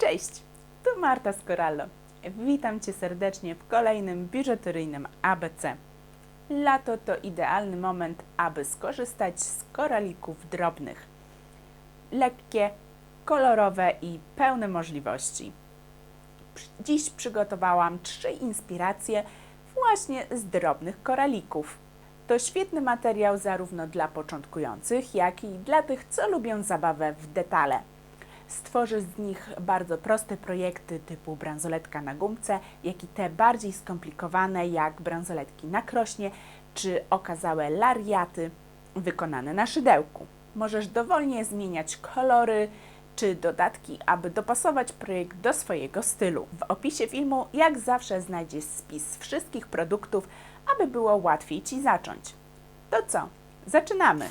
Cześć, tu Marta z Corallo. Witam Cię serdecznie w kolejnym biżuteryjnym ABC. Lato to idealny moment, aby skorzystać z koralików drobnych. Lekkie, kolorowe i pełne możliwości. Dziś przygotowałam trzy inspiracje właśnie z drobnych koralików. To świetny materiał zarówno dla początkujących, jak i dla tych, co lubią zabawę w detale. Stworzy z nich bardzo proste projekty typu bransoletka na gumce, jak i te bardziej skomplikowane jak bransoletki na krośnie czy okazałe lariaty wykonane na szydełku. Możesz dowolnie zmieniać kolory czy dodatki, aby dopasować projekt do swojego stylu. W opisie filmu jak zawsze znajdziesz spis wszystkich produktów, aby było łatwiej Ci zacząć. To co? Zaczynamy!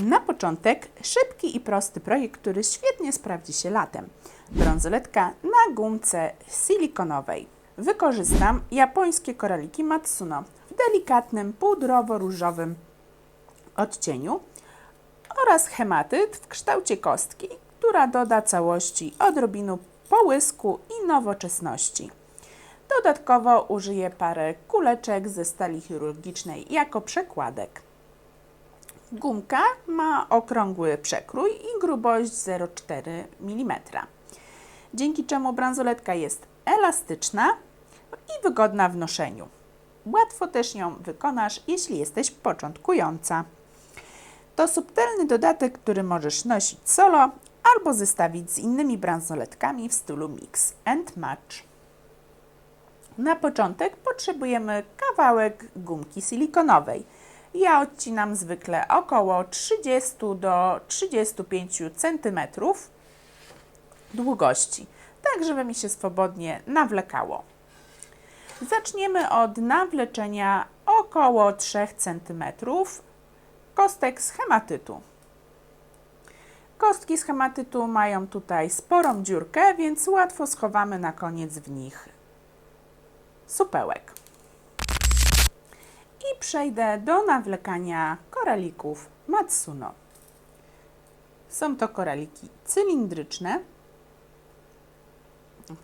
Na początek szybki i prosty projekt, który świetnie sprawdzi się latem. Brązoletka na gumce silikonowej. Wykorzystam japońskie koraliki Matsuno w delikatnym pudrowo-różowym odcieniu oraz hematyt w kształcie kostki, która doda całości odrobinu połysku i nowoczesności. Dodatkowo użyję parę kuleczek ze stali chirurgicznej jako przekładek. Gumka ma okrągły przekrój i grubość 0,4 mm, dzięki czemu bransoletka jest elastyczna i wygodna w noszeniu. Łatwo też ją wykonasz, jeśli jesteś początkująca. To subtelny dodatek, który możesz nosić solo albo zestawić z innymi bransoletkami w stylu mix and match. Na początek potrzebujemy kawałek gumki silikonowej. Ja odcinam zwykle około 30 do 35 cm długości, tak żeby mi się swobodnie nawlekało. Zaczniemy od nawleczenia około 3 cm kostek schematytu. Kostki schematytu mają tutaj sporą dziurkę, więc łatwo schowamy na koniec w nich supełek. I przejdę do nawlekania koralików Matsuno. Są to koraliki cylindryczne,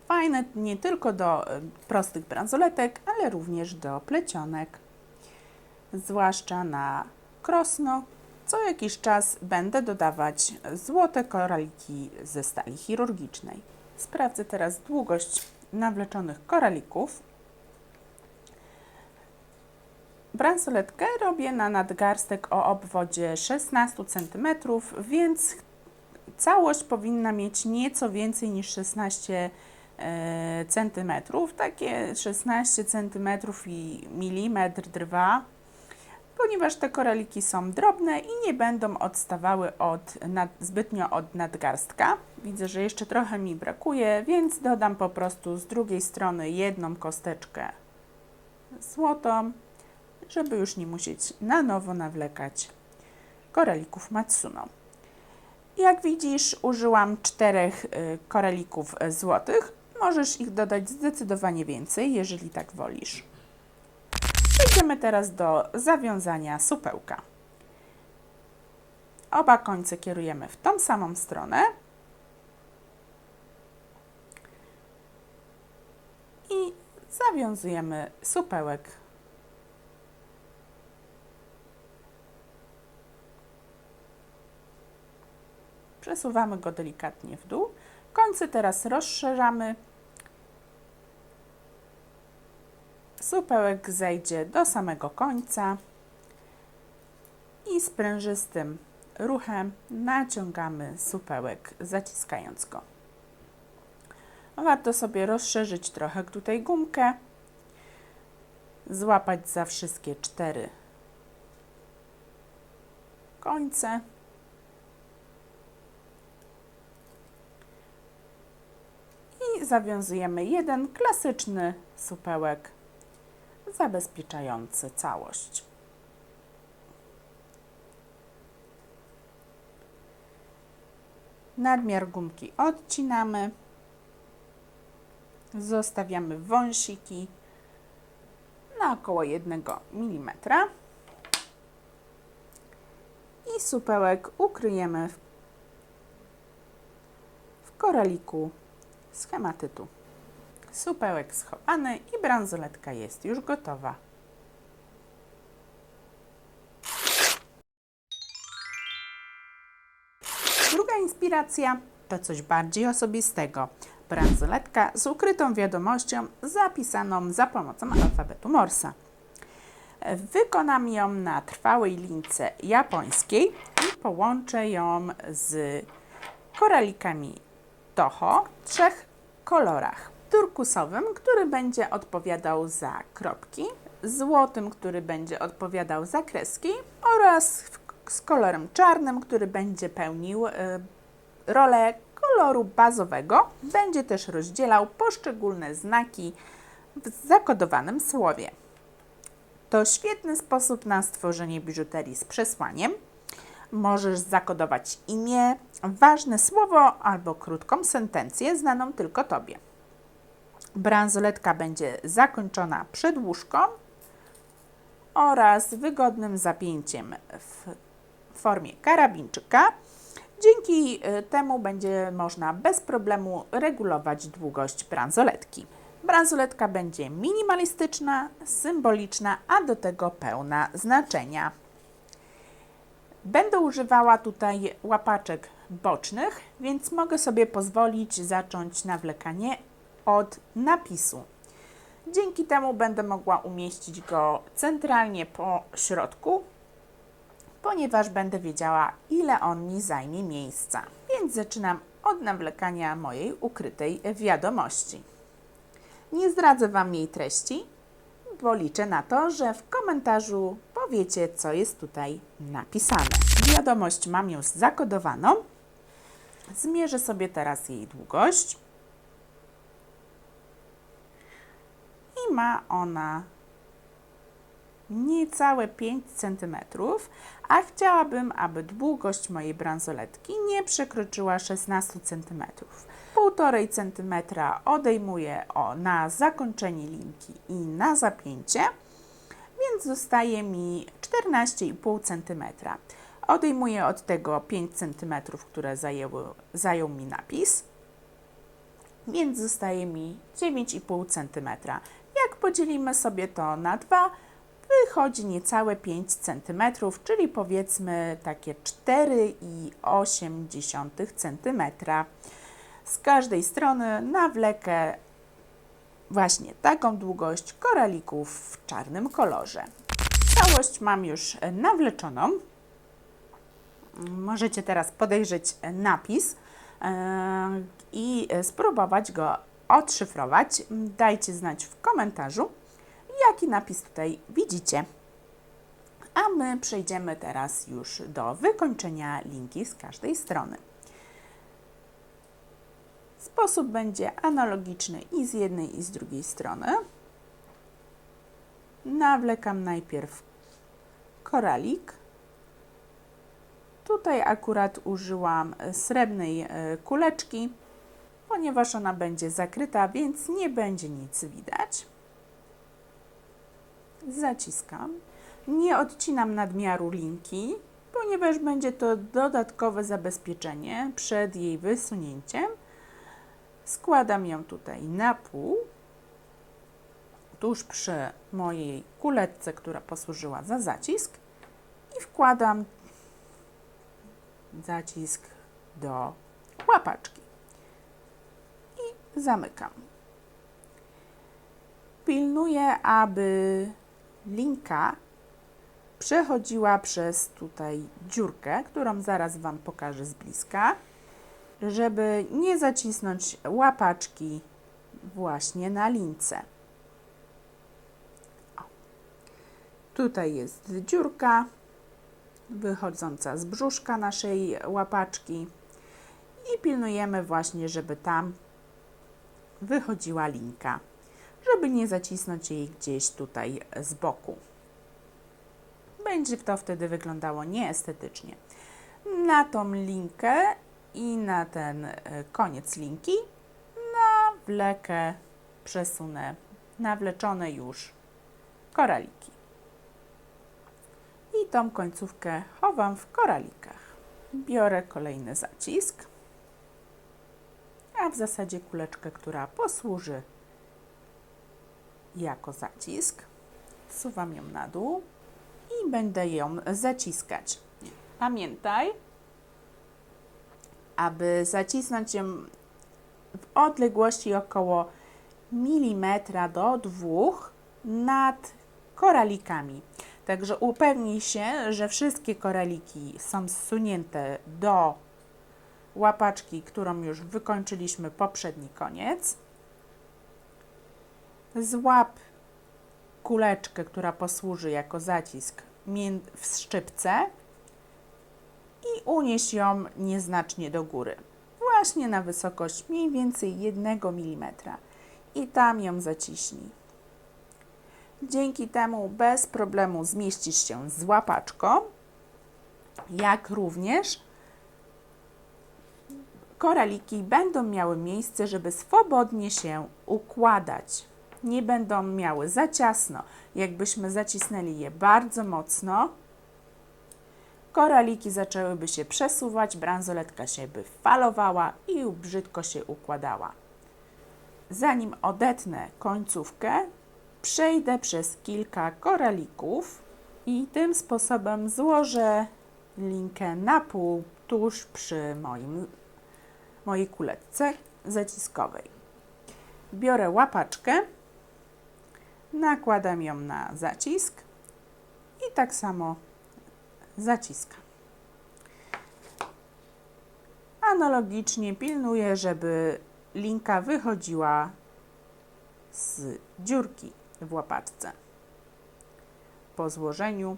fajne nie tylko do e, prostych bransoletek, ale również do plecionek, zwłaszcza na krosno. Co jakiś czas będę dodawać złote koraliki ze stali chirurgicznej. Sprawdzę teraz długość nawleczonych koralików. Bransoletkę robię na nadgarstek o obwodzie 16 cm, więc całość powinna mieć nieco więcej niż 16 e, cm. Takie 16 cm i milimetr drwa, ponieważ te koraliki są drobne i nie będą odstawały od, nad, zbytnio od nadgarstka. Widzę, że jeszcze trochę mi brakuje, więc dodam po prostu z drugiej strony jedną kosteczkę złotą żeby już nie musieć na nowo nawlekać koralików Matsuno. Jak widzisz, użyłam czterech y, koralików złotych. Możesz ich dodać zdecydowanie więcej, jeżeli tak wolisz. Przejdziemy teraz do zawiązania supełka. Oba końce kierujemy w tą samą stronę. I zawiązujemy supełek Przesuwamy go delikatnie w dół. Końce teraz rozszerzamy. Supełek zejdzie do samego końca i sprężystym ruchem naciągamy supełek, zaciskając go. Warto sobie rozszerzyć trochę tutaj gumkę, złapać za wszystkie cztery końce. i zawiązujemy jeden klasyczny supełek zabezpieczający całość. Nadmiar gumki odcinamy, zostawiamy wąsiki na około 1 mm i supełek ukryjemy w koraliku z hematytu. Supełek schowany i bransoletka jest już gotowa. Druga inspiracja to coś bardziej osobistego. Bransoletka z ukrytą wiadomością zapisaną za pomocą alfabetu Morsa. Wykonam ją na trwałej lince japońskiej i połączę ją z koralikami Toho trzech kolorach. Turkusowym, który będzie odpowiadał za kropki, złotym, który będzie odpowiadał za kreski oraz z kolorem czarnym, który będzie pełnił y, rolę koloru bazowego. Będzie też rozdzielał poszczególne znaki w zakodowanym słowie. To świetny sposób na stworzenie biżuterii z przesłaniem. Możesz zakodować imię, ważne słowo albo krótką sentencję znaną tylko Tobie. Bransoletka będzie zakończona przedłużką oraz wygodnym zapięciem w formie karabinczyka. Dzięki y, temu będzie można bez problemu regulować długość bransoletki. Bransoletka będzie minimalistyczna, symboliczna, a do tego pełna znaczenia. Będę używała tutaj łapaczek bocznych, więc mogę sobie pozwolić zacząć nawlekanie od napisu. Dzięki temu będę mogła umieścić go centralnie po środku, ponieważ będę wiedziała, ile on mi zajmie miejsca. Więc zaczynam od nawlekania mojej ukrytej wiadomości. Nie zdradzę Wam jej treści, bo liczę na to, że w komentarzu powiecie, co jest tutaj napisane. Wiadomość mam już zakodowaną. Zmierzę sobie teraz jej długość. I ma ona niecałe 5 cm, a chciałabym, aby długość mojej bransoletki nie przekroczyła 16 cm. 1,5 cm odejmuję o, na zakończenie linki i na zapięcie, więc zostaje mi 14,5 cm. Odejmuję od tego 5 cm, które zajęły, zajął mi napis, więc zostaje mi 9,5 cm. Jak podzielimy sobie to na 2, wychodzi niecałe 5 cm, czyli powiedzmy takie 4,8 cm. Z każdej strony nawlekę właśnie taką długość koralików w czarnym kolorze. Całość mam już nawleczoną. Możecie teraz podejrzeć napis e, i spróbować go odszyfrować. Dajcie znać w komentarzu, jaki napis tutaj widzicie. A my przejdziemy teraz już do wykończenia linki z każdej strony. Sposób będzie analogiczny i z jednej i z drugiej strony. Nawlekam najpierw koralik. Tutaj akurat użyłam srebrnej e, kuleczki, ponieważ ona będzie zakryta, więc nie będzie nic widać. Zaciskam. Nie odcinam nadmiaru linki, ponieważ będzie to dodatkowe zabezpieczenie przed jej wysunięciem. Składam ją tutaj na pół, tuż przy mojej kuleczce, która posłużyła za zacisk. I wkładam zacisk do łapaczki. I zamykam. Pilnuję, aby linka przechodziła przez tutaj dziurkę, którą zaraz Wam pokażę z bliska, żeby nie zacisnąć łapaczki właśnie na lince. O. Tutaj jest dziurka wychodząca z brzuszka naszej łapaczki i pilnujemy właśnie, żeby tam wychodziła linka, żeby nie zacisnąć jej gdzieś tutaj z boku. Będzie to wtedy wyglądało nieestetycznie. Na tą linkę i na ten e, koniec linki nawlekę, przesunę nawleczone już koraliki. I tą końcówkę chowam w koralikach. Biorę kolejny zacisk a w zasadzie kuleczkę, która posłuży jako zacisk. Wsuwam ją na dół i będę ją zaciskać. Pamiętaj, aby zacisnąć ją w odległości około milimetra do dwóch nad koralikami. Także upewnij się, że wszystkie koraliki są zsunięte do łapaczki, którą już wykończyliśmy poprzedni koniec. Złap kuleczkę, która posłuży jako zacisk w szczypce i unieś ją nieznacznie do góry. Właśnie na wysokość mniej więcej 1 mm i tam ją zaciśnij. Dzięki temu bez problemu zmieścisz się z łapaczką, jak również koraliki będą miały miejsce, żeby swobodnie się układać. Nie będą miały za ciasno. Jakbyśmy zacisnęli je bardzo mocno, koraliki zaczęłyby się przesuwać, bransoletka się by falowała i brzydko się układała. Zanim odetnę końcówkę, przejdę przez kilka koralików i tym sposobem złożę linkę na pół tuż przy moim, mojej kuleczce zaciskowej. Biorę łapaczkę, nakładam ją na zacisk i tak samo zaciskam. Analogicznie pilnuję, żeby linka wychodziła z dziurki w łapaczce po złożeniu,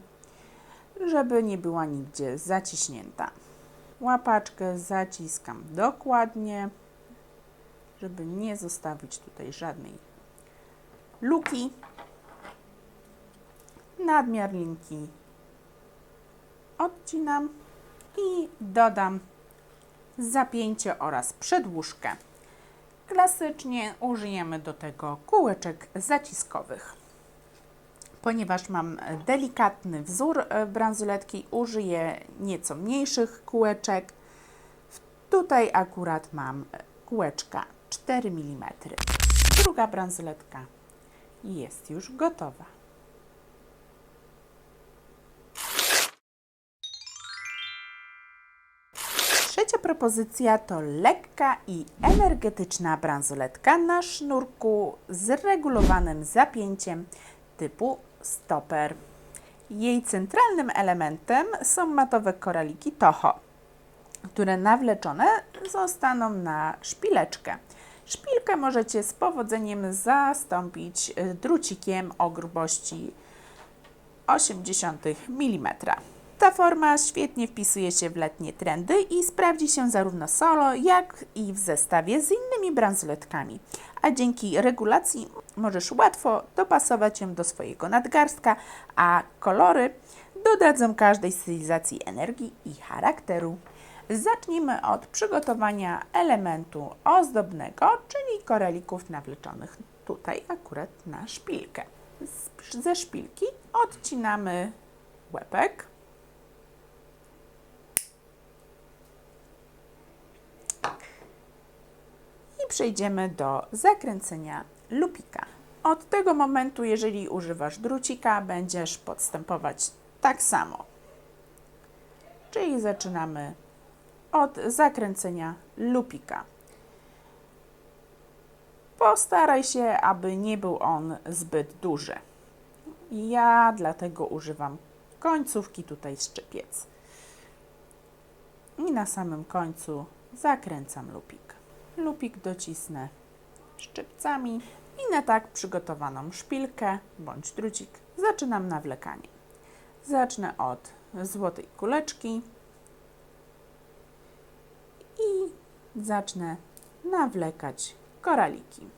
żeby nie była nigdzie zaciśnięta. Łapaczkę zaciskam dokładnie, żeby nie zostawić tutaj żadnej luki. Nadmiar linki odcinam i dodam zapięcie oraz przedłużkę. Klasycznie użyjemy do tego kółeczek zaciskowych. Ponieważ mam delikatny wzór e, bransoletki, użyję nieco mniejszych kółeczek. Tutaj akurat mam kółeczka 4 mm. Druga bransoletka jest już gotowa. Trzecia propozycja to lekka i energetyczna bransoletka na sznurku z regulowanym zapięciem typu stopper. Jej centralnym elementem są matowe koraliki Toho, które nawleczone zostaną na szpileczkę. Szpilkę możecie z powodzeniem zastąpić drucikiem o grubości 0,8 mm. Ta forma świetnie wpisuje się w letnie trendy i sprawdzi się zarówno solo, jak i w zestawie z innymi bransoletkami. A dzięki regulacji możesz łatwo dopasować ją do swojego nadgarstka, a kolory dodadzą każdej stylizacji energii i charakteru. Zacznijmy od przygotowania elementu ozdobnego, czyli koralików nawleczonych tutaj akurat na szpilkę. Ze szpilki odcinamy łepek. I przejdziemy do zakręcenia lupika. Od tego momentu, jeżeli używasz drucika, będziesz podstępować tak samo. Czyli zaczynamy od zakręcenia lupika. Postaraj się, aby nie był on zbyt duży. Ja dlatego używam końcówki tutaj szczypiec. I na samym końcu zakręcam lupik. Lupik docisnę szczypcami i na tak przygotowaną szpilkę bądź drucik zaczynam nawlekanie. Zacznę od złotej kuleczki i zacznę nawlekać koraliki.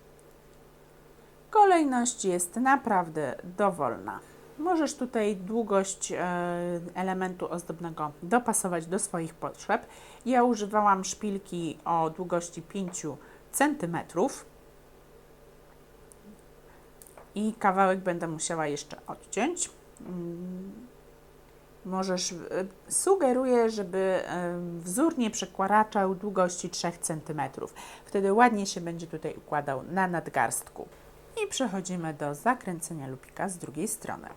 Kolejność jest naprawdę dowolna. Możesz tutaj długość e, elementu ozdobnego dopasować do swoich potrzeb. Ja używałam szpilki o długości 5 cm i kawałek będę musiała jeszcze odciąć. Mm, możesz, sugeruję, żeby y, wzór nie przekraczał długości 3 cm. Wtedy ładnie się będzie tutaj układał na nadgarstku. I przechodzimy do zakręcenia lupika z drugiej strony.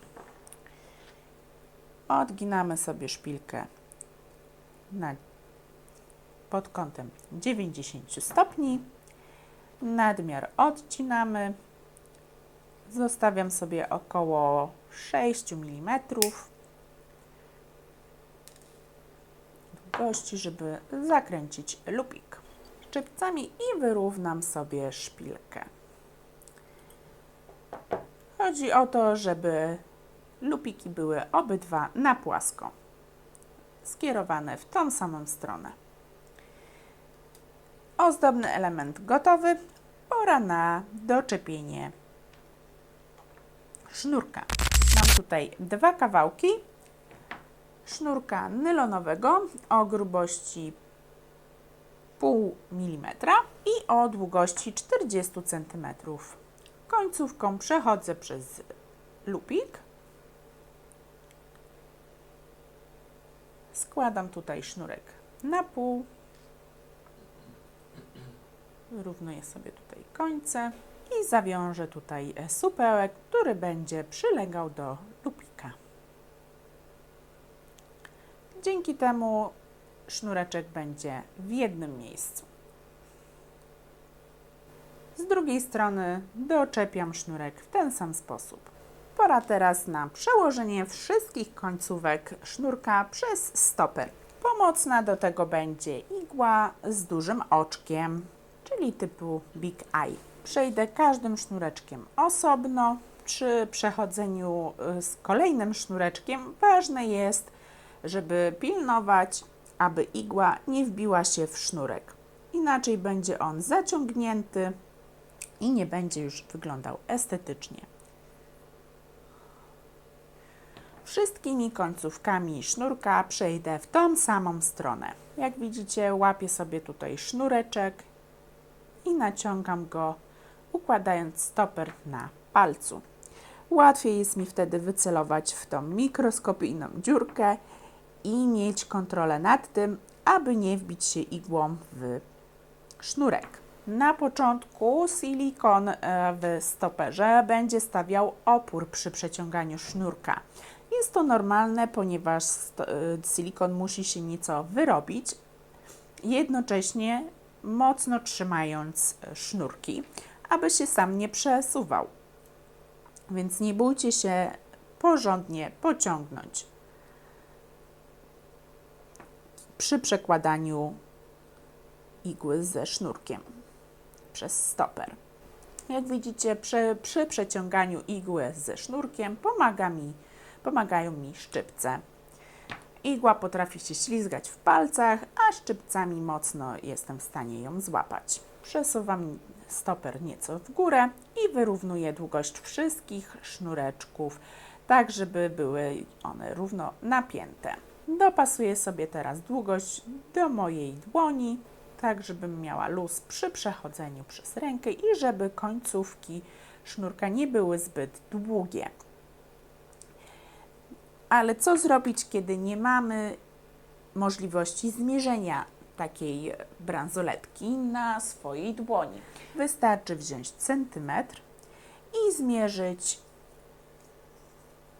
Odginamy sobie szpilkę na, pod kątem 90 stopni. Nadmiar odcinamy. Zostawiam sobie około 6 mm długości, żeby zakręcić lupik szczypcami i wyrównam sobie szpilkę. Chodzi o to, żeby lupiki były obydwa na płasko, skierowane w tą samą stronę. Ozdobny element gotowy. Pora na doczepienie sznurka. Mam tutaj dwa kawałki sznurka nylonowego o grubości 0,5 mm i o długości 40 cm. Końcówką przechodzę przez lupik. Składam tutaj sznurek na pół. Wyrównuję sobie tutaj końce i zawiążę tutaj supełek, który będzie przylegał do lupika. Dzięki temu sznureczek będzie w jednym miejscu. Z drugiej strony doczepiam sznurek w ten sam sposób. Pora teraz na przełożenie wszystkich końcówek sznurka przez stoper. Pomocna do tego będzie igła z dużym oczkiem, czyli typu Big Eye. Przejdę każdym sznureczkiem osobno. Przy przechodzeniu y, z kolejnym sznureczkiem ważne jest, żeby pilnować, aby igła nie wbiła się w sznurek. Inaczej będzie on zaciągnięty i nie będzie już wyglądał estetycznie. Wszystkimi końcówkami sznurka przejdę w tą samą stronę. Jak widzicie, łapię sobie tutaj sznureczek i naciągam go, układając stoper na palcu. Łatwiej jest mi wtedy wycelować w tą mikroskopijną dziurkę i mieć kontrolę nad tym, aby nie wbić się igłą w sznurek. Na początku silikon e, w stoperze będzie stawiał opór przy przeciąganiu sznurka. Jest to normalne, ponieważ e, silikon musi się nieco wyrobić, jednocześnie mocno trzymając e, sznurki, aby się sam nie przesuwał. Więc nie bójcie się porządnie pociągnąć przy przekładaniu igły ze sznurkiem przez stoper. Jak widzicie, przy, przy przeciąganiu igły ze sznurkiem pomaga mi, pomagają mi szczypce. Igła potrafi się ślizgać w palcach, a szczypcami mocno jestem w stanie ją złapać. Przesuwam stoper nieco w górę i wyrównuję długość wszystkich sznureczków, tak żeby były one równo napięte. Dopasuję sobie teraz długość do mojej dłoni, tak żebym miała luz przy przechodzeniu przez rękę i żeby końcówki sznurka nie były zbyt długie. Ale co zrobić, kiedy nie mamy możliwości zmierzenia takiej bransoletki na swojej dłoni? Wystarczy wziąć centymetr i zmierzyć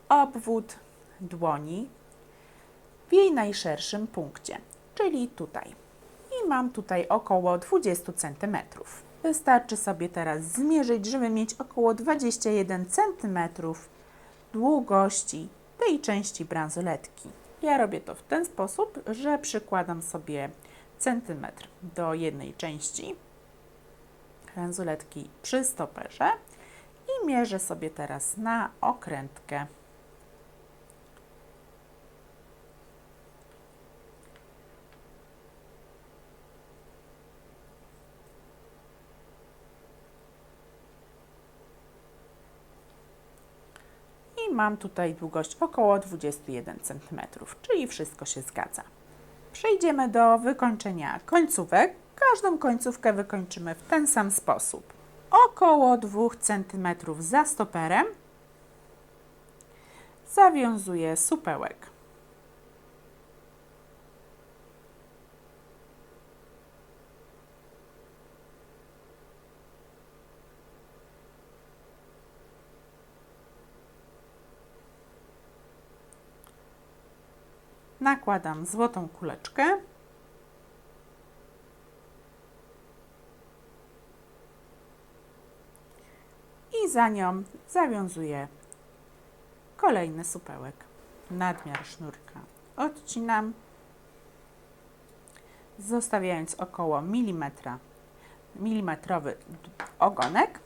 obwód dłoni w jej najszerszym punkcie, czyli tutaj. Mam tutaj około 20 cm. Wystarczy sobie teraz zmierzyć, żeby mieć około 21 cm długości tej części bransoletki. Ja robię to w ten sposób, że przykładam sobie centymetr do jednej części bransoletki przy stoperze i mierzę sobie teraz na okrętkę mam tutaj długość około 21 cm, czyli wszystko się zgadza. Przejdziemy do wykończenia końcówek. Każdą końcówkę wykończymy w ten sam sposób. Około 2 cm za stoperem zawiązuję supełek. Nakładam złotą kuleczkę. I za nią zawiązuję kolejny supełek. Nadmiar sznurka odcinam, zostawiając około milimetra, milimetrowy ogonek.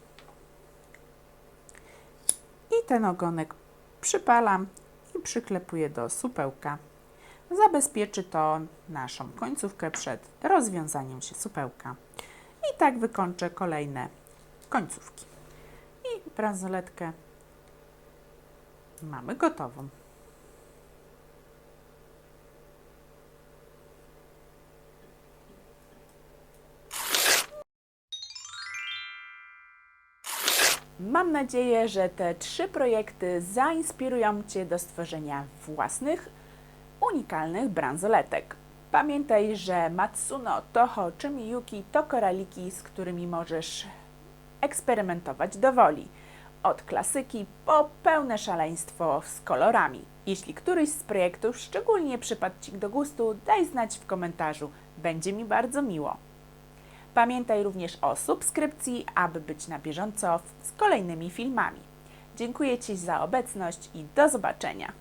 I ten ogonek przypalam i przyklepuję do supełka. Zabezpieczy to naszą końcówkę przed rozwiązaniem się supełka. I tak wykończę kolejne końcówki. I bransoletkę mamy gotową. Mam nadzieję, że te trzy projekty zainspirują Cię do stworzenia własnych, unikalnych bransoletek. Pamiętaj, że Matsuno, Toho czy Miyuki to koraliki, z którymi możesz eksperymentować do woli. Od klasyki po pełne szaleństwo z kolorami. Jeśli któryś z projektów szczególnie przypadł Ci do gustu, daj znać w komentarzu. Będzie mi bardzo miło. Pamiętaj również o subskrypcji, aby być na bieżąco z kolejnymi filmami. Dziękuję Ci za obecność i do zobaczenia.